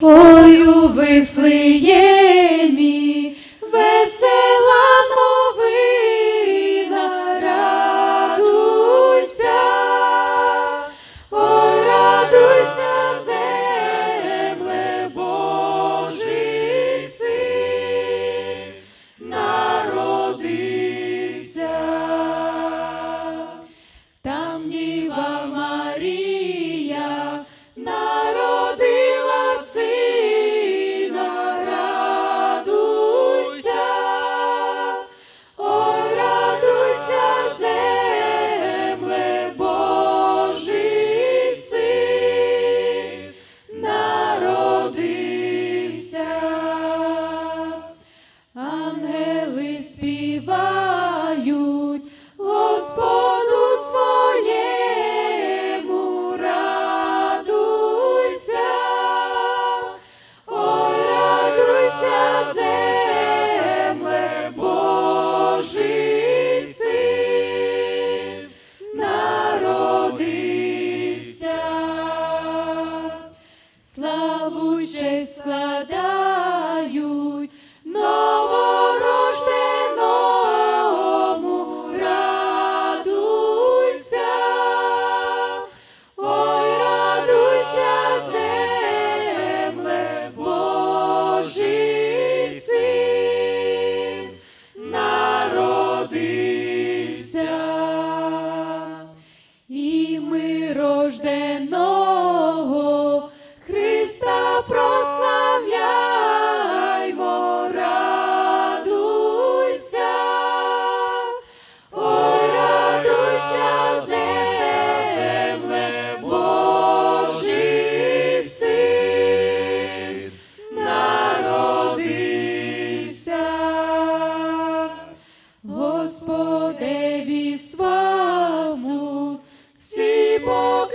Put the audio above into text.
Ой, у вифлеє рожденого Христа прославляймо, радуйся, ой, радуйся, земле, Божий син народився, Господеві свасу, всі Бог